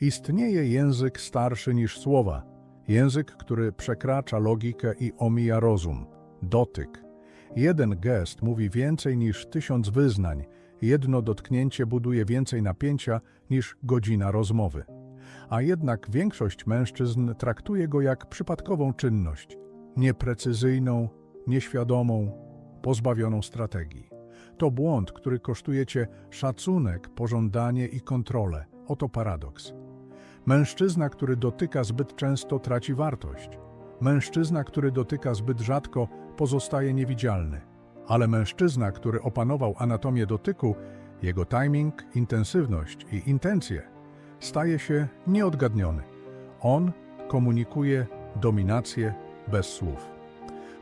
Istnieje język starszy niż słowa, język, który przekracza logikę i omija rozum. Dotyk. Jeden gest mówi więcej niż tysiąc wyznań, jedno dotknięcie buduje więcej napięcia niż godzina rozmowy. A jednak większość mężczyzn traktuje go jak przypadkową czynność, nieprecyzyjną, nieświadomą, pozbawioną strategii. To błąd, który kosztuje cię szacunek, pożądanie i kontrolę. Oto paradoks. Mężczyzna, który dotyka zbyt często, traci wartość. Mężczyzna, który dotyka zbyt rzadko, pozostaje niewidzialny. Ale mężczyzna, który opanował anatomię dotyku, jego timing, intensywność i intencje, staje się nieodgadniony. On komunikuje dominację bez słów.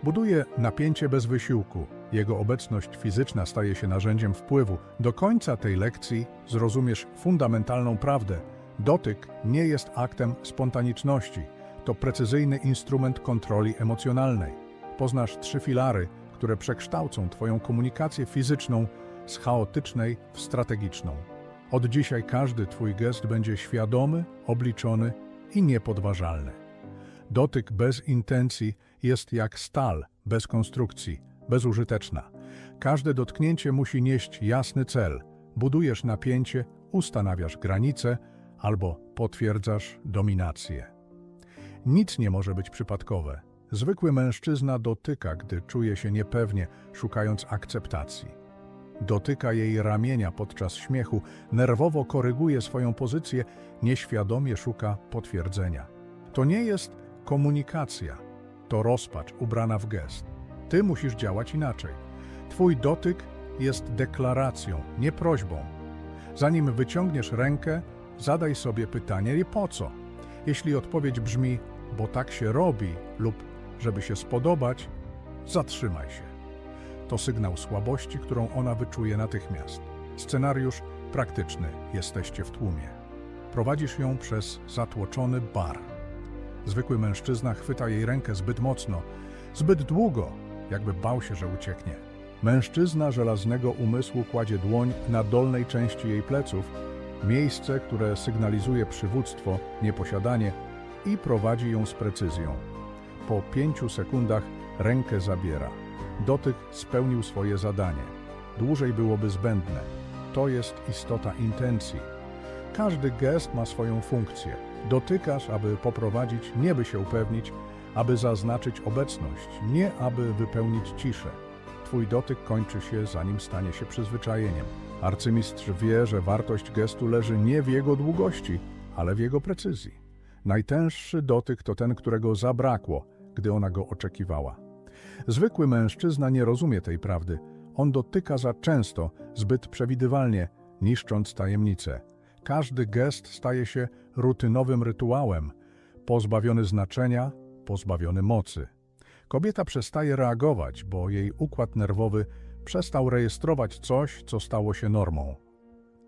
Buduje napięcie bez wysiłku. Jego obecność fizyczna staje się narzędziem wpływu. Do końca tej lekcji zrozumiesz fundamentalną prawdę. Dotyk nie jest aktem spontaniczności. To precyzyjny instrument kontroli emocjonalnej. Poznasz trzy filary, które przekształcą Twoją komunikację fizyczną z chaotycznej w strategiczną. Od dzisiaj każdy Twój gest będzie świadomy, obliczony i niepodważalny. Dotyk bez intencji jest jak stal bez konstrukcji, bezużyteczna. Każde dotknięcie musi nieść jasny cel. Budujesz napięcie, ustanawiasz granice albo potwierdzasz dominację. Nic nie może być przypadkowe. Zwykły mężczyzna dotyka, gdy czuje się niepewnie, szukając akceptacji. Dotyka jej ramienia podczas śmiechu, nerwowo koryguje swoją pozycję, nieświadomie szuka potwierdzenia. To nie jest komunikacja, to rozpacz ubrana w gest. Ty musisz działać inaczej. Twój dotyk jest deklaracją, nie prośbą. Zanim wyciągniesz rękę, zadaj sobie pytanie po co. Jeśli odpowiedź brzmi, bo tak się robi lub żeby się spodobać, zatrzymaj się. To sygnał słabości, którą ona wyczuje natychmiast. Scenariusz praktyczny. Jesteście w tłumie. Prowadzisz ją przez zatłoczony bar. Zwykły mężczyzna chwyta jej rękę zbyt mocno, zbyt długo, jakby bał się, że ucieknie. Mężczyzna żelaznego umysłu kładzie dłoń na dolnej części jej pleców, miejsce, które sygnalizuje przywództwo, nieposiadanie i prowadzi ją z precyzją. Po pięciu sekundach rękę zabiera. Dotyk spełnił swoje zadanie. Dłużej byłoby zbędne. To jest istota intencji. Każdy gest ma swoją funkcję. Dotykasz, aby poprowadzić, nie by się upewnić, aby zaznaczyć obecność, nie aby wypełnić ciszę. Twój dotyk kończy się, zanim stanie się przyzwyczajeniem. Arcymistrz wie, że wartość gestu leży nie w jego długości, ale w jego precyzji. Najtęższy dotyk to ten, którego zabrakło, gdy ona go oczekiwała. Zwykły mężczyzna nie rozumie tej prawdy. On dotyka za często, zbyt przewidywalnie, niszcząc tajemnicę. Każdy gest staje się rutynowym rytuałem, pozbawiony znaczenia, pozbawiony mocy. Kobieta przestaje reagować, bo jej układ nerwowy przestał rejestrować coś, co stało się normą.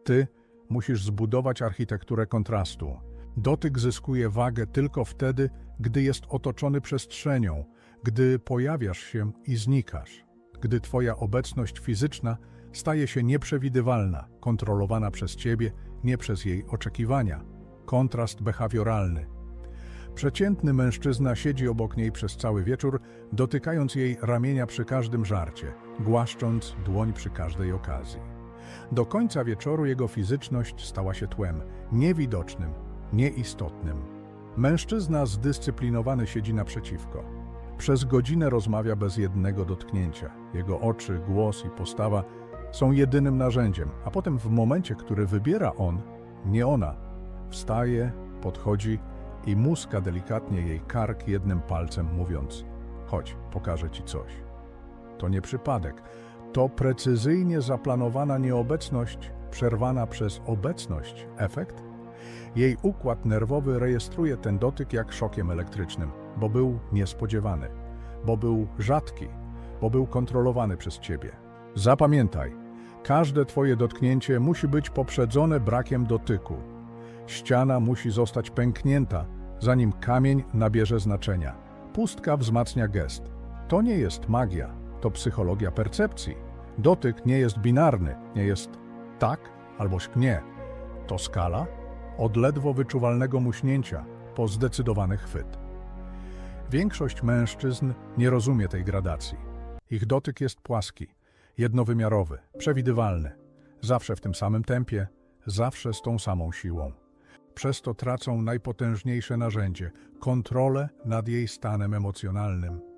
Ty musisz zbudować architekturę kontrastu. Dotyk zyskuje wagę tylko wtedy, gdy jest otoczony przestrzenią, gdy pojawiasz się i znikasz, gdy Twoja obecność fizyczna staje się nieprzewidywalna, kontrolowana przez Ciebie, nie przez jej oczekiwania. Kontrast behawioralny. Przeciętny mężczyzna siedzi obok niej przez cały wieczór, dotykając jej ramienia przy każdym żarcie, głaszcząc dłoń przy każdej okazji. Do końca wieczoru jego fizyczność stała się tłem, niewidocznym, nieistotnym. Mężczyzna zdyscyplinowany siedzi naprzeciwko. Przez godzinę rozmawia bez jednego dotknięcia. Jego oczy, głos i postawa są jedynym narzędziem, a potem w momencie, który wybiera on, nie ona, wstaje, podchodzi i muska delikatnie jej kark jednym palcem, mówiąc: Chodź, pokażę ci coś. To nie przypadek, to precyzyjnie zaplanowana nieobecność, przerwana przez obecność. Efekt? Jej układ nerwowy rejestruje ten dotyk jak szokiem elektrycznym, bo był niespodziewany, bo był rzadki, bo był kontrolowany przez ciebie. Zapamiętaj, każde twoje dotknięcie musi być poprzedzone brakiem dotyku. Ściana musi zostać pęknięta, zanim kamień nabierze znaczenia. Pustka wzmacnia gest. To nie jest magia, to psychologia percepcji. Dotyk nie jest binarny, nie jest tak albo nie. To skala, od ledwo wyczuwalnego muśnięcia po zdecydowany chwyt. Większość mężczyzn nie rozumie tej gradacji. Ich dotyk jest płaski, jednowymiarowy, przewidywalny, zawsze w tym samym tempie, zawsze z tą samą siłą. Przez to tracą najpotężniejsze narzędzie kontrolę nad jej stanem emocjonalnym.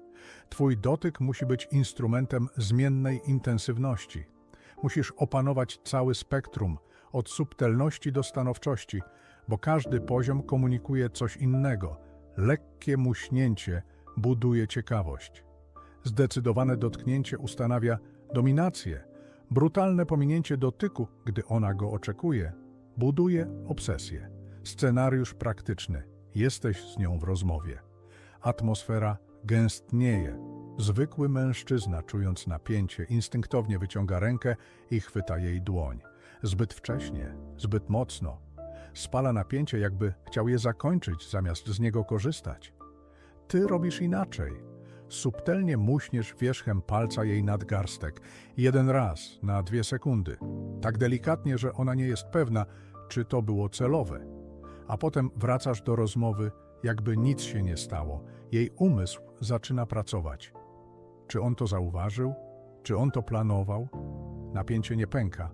Twój dotyk musi być instrumentem zmiennej intensywności. Musisz opanować cały spektrum, od subtelności do stanowczości, bo każdy poziom komunikuje coś innego. Lekkie muśnięcie buduje ciekawość. Zdecydowane dotknięcie ustanawia dominację. Brutalne pominięcie dotyku, gdy ona go oczekuje, buduje obsesję. Scenariusz praktyczny. Jesteś z nią w rozmowie. Atmosfera gęstnieje. Zwykły mężczyzna, czując napięcie, instynktownie wyciąga rękę i chwyta jej dłoń. Zbyt wcześnie, zbyt mocno. Spala napięcie, jakby chciał je zakończyć, zamiast z niego korzystać. Ty robisz inaczej. Subtelnie muśniesz wierzchem palca jej nadgarstek. Jeden raz, na dwie sekundy. Tak delikatnie, że ona nie jest pewna, czy to było celowe. A potem wracasz do rozmowy, jakby nic się nie stało. Jej umysł zaczyna pracować. Czy on to zauważył? Czy on to planował? Napięcie nie pęka.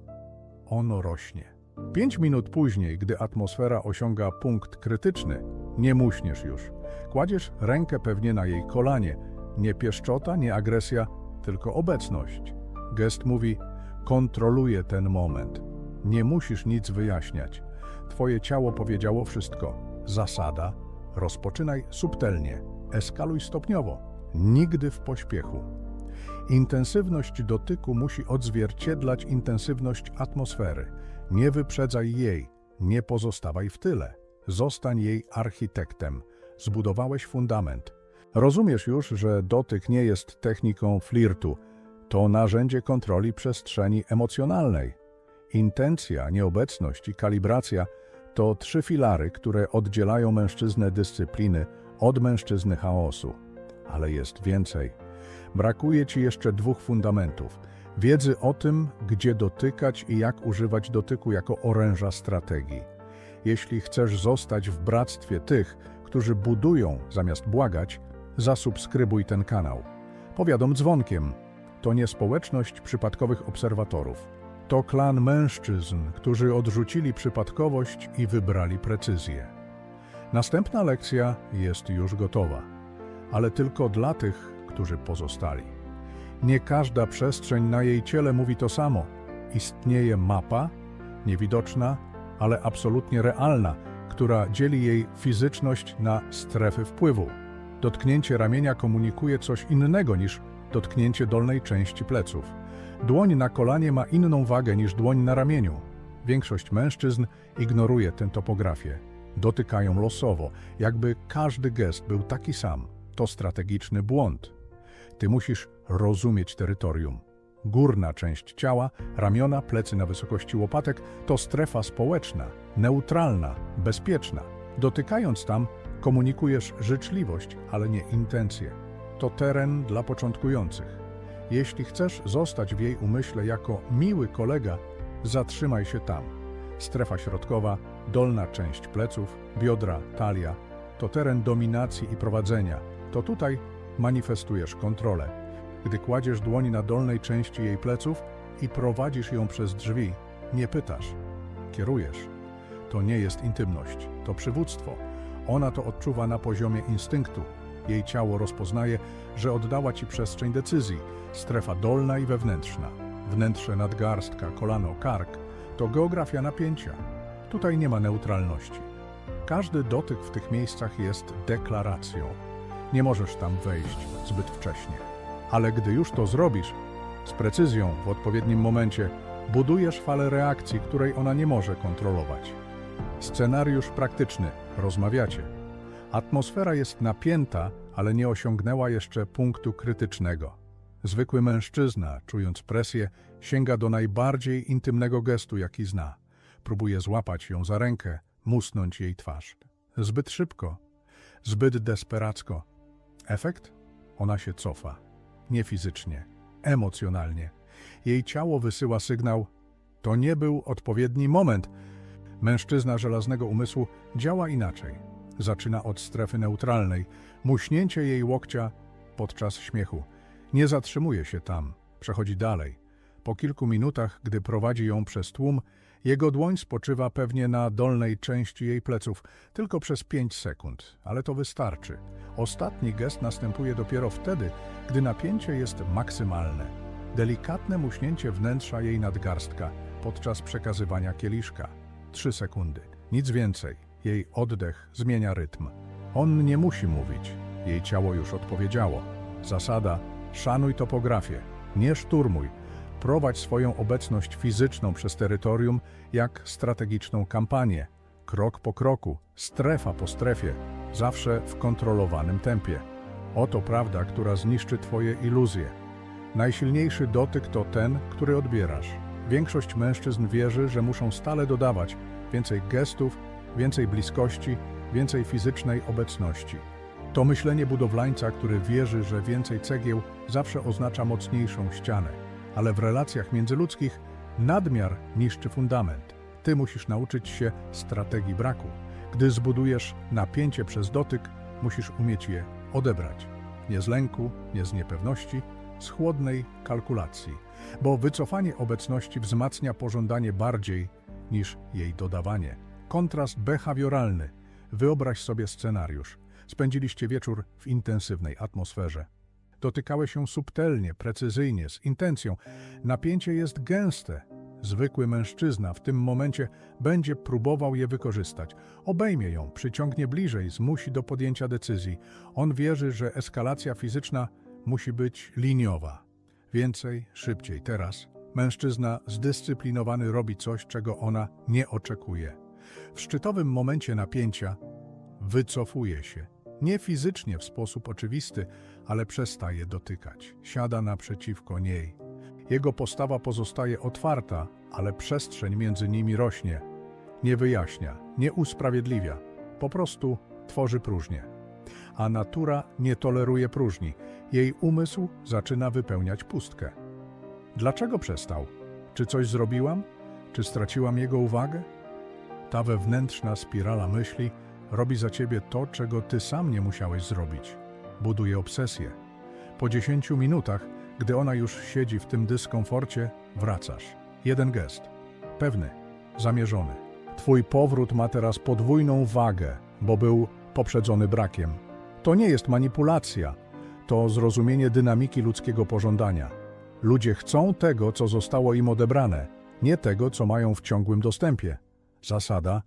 Ono rośnie. Pięć minut później, gdy atmosfera osiąga punkt krytyczny, nie muśniesz już. Kładziesz rękę pewnie na jej kolanie. Nie pieszczota, nie agresja, tylko obecność. Gest mówi: kontroluję ten moment. Nie musisz nic wyjaśniać. Twoje ciało powiedziało wszystko. Zasada: rozpoczynaj subtelnie, eskaluj stopniowo, nigdy w pośpiechu. Intensywność dotyku musi odzwierciedlać intensywność atmosfery. Nie wyprzedzaj jej, nie pozostawaj w tyle. Zostań jej architektem. Zbudowałeś fundament. Rozumiesz już, że dotyk nie jest techniką flirtu, to narzędzie kontroli przestrzeni emocjonalnej. Intencja, nieobecność i kalibracja to trzy filary, które oddzielają mężczyznę dyscypliny od mężczyzny chaosu. Ale jest więcej. Brakuje ci jeszcze dwóch fundamentów. Wiedzy o tym, gdzie dotykać i jak używać dotyku jako oręża strategii. Jeśli chcesz zostać w bractwie tych, którzy budują zamiast błagać, zasubskrybuj ten kanał. Powiadom dzwonkiem. To nie społeczność przypadkowych obserwatorów. To klan mężczyzn, którzy odrzucili przypadkowość i wybrali precyzję. Następna lekcja jest już gotowa, ale tylko dla tych, którzy pozostali. Nie każda przestrzeń na jej ciele mówi to samo. Istnieje mapa, niewidoczna, ale absolutnie realna, która dzieli jej fizyczność na strefy wpływu. Dotknięcie ramienia komunikuje coś innego niż dotknięcie dolnej części pleców. Dłoń na kolanie ma inną wagę niż dłoń na ramieniu. Większość mężczyzn ignoruje tę topografię. Dotykają losowo, jakby każdy gest był taki sam. To strategiczny błąd. Ty musisz rozumieć terytorium. Górna część ciała, ramiona, plecy na wysokości łopatek to strefa społeczna, neutralna, bezpieczna. Dotykając tam, komunikujesz życzliwość, ale nie intencje. To teren dla początkujących. Jeśli chcesz zostać w jej umyśle jako miły kolega, zatrzymaj się tam. Strefa środkowa, dolna część pleców, biodra, talia to teren dominacji i prowadzenia. To tutaj manifestujesz kontrolę. Gdy kładziesz dłoń na dolnej części jej pleców i prowadzisz ją przez drzwi, nie pytasz, kierujesz. To nie jest intymność, to przywództwo. Ona to odczuwa na poziomie instynktu. Jej ciało rozpoznaje, że oddała ci przestrzeń decyzji, strefa dolna i wewnętrzna. Wnętrze nadgarstka, kolano, kark to geografia napięcia. Tutaj nie ma neutralności. Każdy dotyk w tych miejscach jest deklaracją. Nie możesz tam wejść zbyt wcześnie. Ale gdy już to zrobisz, z precyzją, w odpowiednim momencie, budujesz falę reakcji, której ona nie może kontrolować. Scenariusz praktyczny. Rozmawiacie. Atmosfera jest napięta, ale nie osiągnęła jeszcze punktu krytycznego. Zwykły mężczyzna, czując presję, sięga do najbardziej intymnego gestu, jaki zna. Próbuje złapać ją za rękę, musnąć jej twarz. Zbyt szybko, zbyt desperacko. Efekt? Ona się cofa. Nie fizycznie, emocjonalnie. Jej ciało wysyła sygnał: To nie był odpowiedni moment. Mężczyzna żelaznego umysłu działa inaczej. Zaczyna od strefy neutralnej, muśnięcie jej łokcia podczas śmiechu. Nie zatrzymuje się tam, przechodzi dalej. Po kilku minutach, gdy prowadzi ją przez tłum, jego dłoń spoczywa pewnie na dolnej części jej pleców, tylko przez pięć sekund, ale to wystarczy. Ostatni gest następuje dopiero wtedy, gdy napięcie jest maksymalne. Delikatne muśnięcie wnętrza jej nadgarstka podczas przekazywania kieliszka. Trzy sekundy, nic więcej. Jej oddech zmienia rytm. On nie musi mówić, jej ciało już odpowiedziało. Zasada: szanuj topografię, nie szturmuj. Prowadź swoją obecność fizyczną przez terytorium jak strategiczną kampanię. Krok po kroku, strefa po strefie, zawsze w kontrolowanym tempie. Oto prawda, która zniszczy Twoje iluzje. Najsilniejszy dotyk to ten, który odbierasz. Większość mężczyzn wierzy, że muszą stale dodawać więcej gestów, więcej bliskości, więcej fizycznej obecności. To myślenie budowlańca, który wierzy, że więcej cegieł zawsze oznacza mocniejszą ścianę, ale w relacjach międzyludzkich nadmiar niszczy fundament. Ty musisz nauczyć się strategii braku. Gdy zbudujesz napięcie przez dotyk, musisz umieć je odebrać. Nie z lęku, nie z niepewności, z chłodnej kalkulacji, bo wycofanie obecności wzmacnia pożądanie bardziej niż jej dodawanie. Kontrast behawioralny. Wyobraź sobie scenariusz. Spędziliście wieczór w intensywnej atmosferze. Dotykałeś się subtelnie, precyzyjnie, z intencją. Napięcie jest gęste. Zwykły mężczyzna w tym momencie będzie próbował je wykorzystać. Obejmie ją, przyciągnie bliżej, zmusi do podjęcia decyzji. On wierzy, że eskalacja fizyczna musi być liniowa. Więcej, szybciej, teraz. Mężczyzna zdyscyplinowany robi coś, czego ona nie oczekuje. W szczytowym momencie napięcia wycofuje się. Nie fizycznie w sposób oczywisty, ale przestaje dotykać. Siada naprzeciwko niej. Jego postawa pozostaje otwarta, ale przestrzeń między nimi rośnie. Nie wyjaśnia, nie usprawiedliwia, po prostu tworzy próżnię. A natura nie toleruje próżni. Jej umysł zaczyna wypełniać pustkę. Dlaczego przestał? Czy coś zrobiłam? Czy straciłam jego uwagę? Ta wewnętrzna spirala myśli robi za ciebie to, czego ty sam nie musiałeś zrobić. Buduje obsesję. Po dziesięciu minutach, gdy ona już siedzi w tym dyskomforcie, wracasz. Jeden gest. Pewny, zamierzony. Twój powrót ma teraz podwójną wagę, bo był poprzedzony brakiem. To nie jest manipulacja, to zrozumienie dynamiki ludzkiego pożądania. Ludzie chcą tego, co zostało im odebrane, nie tego, co mają w ciągłym dostępie. Zasada: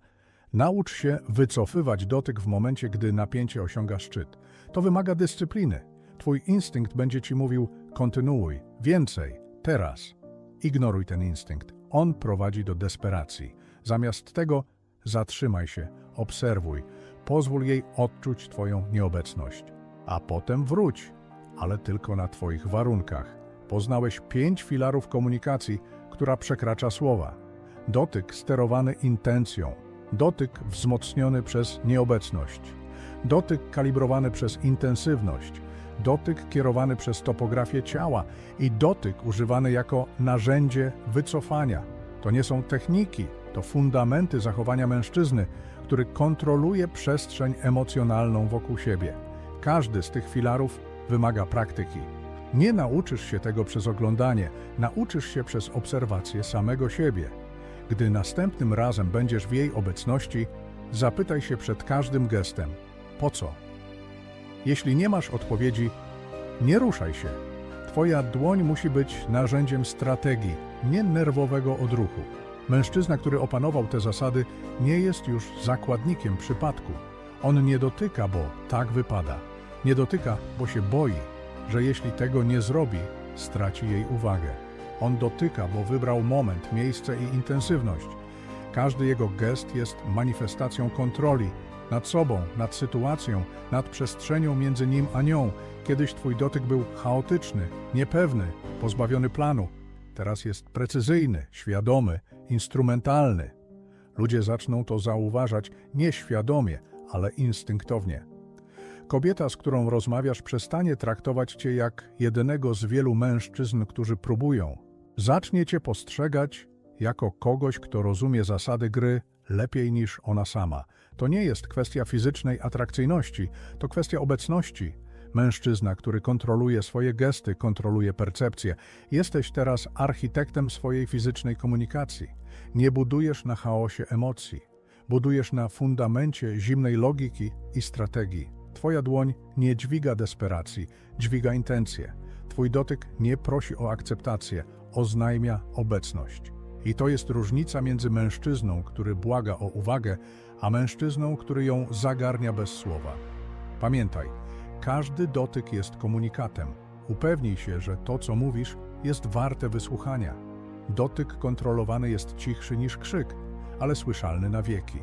naucz się wycofywać dotyk w momencie, gdy napięcie osiąga szczyt. To wymaga dyscypliny. Twój instynkt będzie ci mówił: kontynuuj, więcej, teraz. Ignoruj ten instynkt. On prowadzi do desperacji. Zamiast tego zatrzymaj się, obserwuj, pozwól jej odczuć Twoją nieobecność. A potem wróć, ale tylko na Twoich warunkach. Poznałeś pięć filarów komunikacji, która przekracza słowa. Dotyk sterowany intencją, dotyk wzmocniony przez nieobecność, dotyk kalibrowany przez intensywność, dotyk kierowany przez topografię ciała i dotyk używany jako narzędzie wycofania. To nie są techniki, to fundamenty zachowania mężczyzny, który kontroluje przestrzeń emocjonalną wokół siebie. Każdy z tych filarów wymaga praktyki. Nie nauczysz się tego przez oglądanie, nauczysz się przez obserwację samego siebie. Gdy następnym razem będziesz w jej obecności, zapytaj się przed każdym gestem: po co? Jeśli nie masz odpowiedzi, nie ruszaj się. Twoja dłoń musi być narzędziem strategii, nie nerwowego odruchu. Mężczyzna, który opanował te zasady, nie jest już zakładnikiem przypadku. On nie dotyka, bo tak wypada. Nie dotyka, bo się boi, że jeśli tego nie zrobi, straci jej uwagę. On dotyka, bo wybrał moment, miejsce i intensywność. Każdy jego gest jest manifestacją kontroli nad sobą, nad sytuacją, nad przestrzenią między nim a nią. Kiedyś twój dotyk był chaotyczny, niepewny, pozbawiony planu. Teraz jest precyzyjny, świadomy, instrumentalny. Ludzie zaczną to zauważać nie świadomie, ale instynktownie. Kobieta, z którą rozmawiasz, przestanie traktować cię jak jedynego z wielu mężczyzn, którzy próbują. Zacznie cię postrzegać jako kogoś, kto rozumie zasady gry lepiej niż ona sama. To nie jest kwestia fizycznej atrakcyjności, to kwestia obecności. Mężczyzna, który kontroluje swoje gesty, kontroluje percepcję. Jesteś teraz architektem swojej fizycznej komunikacji. Nie budujesz na chaosie emocji. Budujesz na fundamencie zimnej logiki i strategii. Twoja dłoń nie dźwiga desperacji, dźwiga intencje. Twój dotyk nie prosi o akceptację, oznajmia obecność. I to jest różnica między mężczyzną, który błaga o uwagę, a mężczyzną, który ją zagarnia bez słowa. Pamiętaj, każdy dotyk jest komunikatem. Upewnij się, że to, co mówisz, jest warte wysłuchania. Dotyk kontrolowany jest cichszy niż krzyk, ale słyszalny na wieki.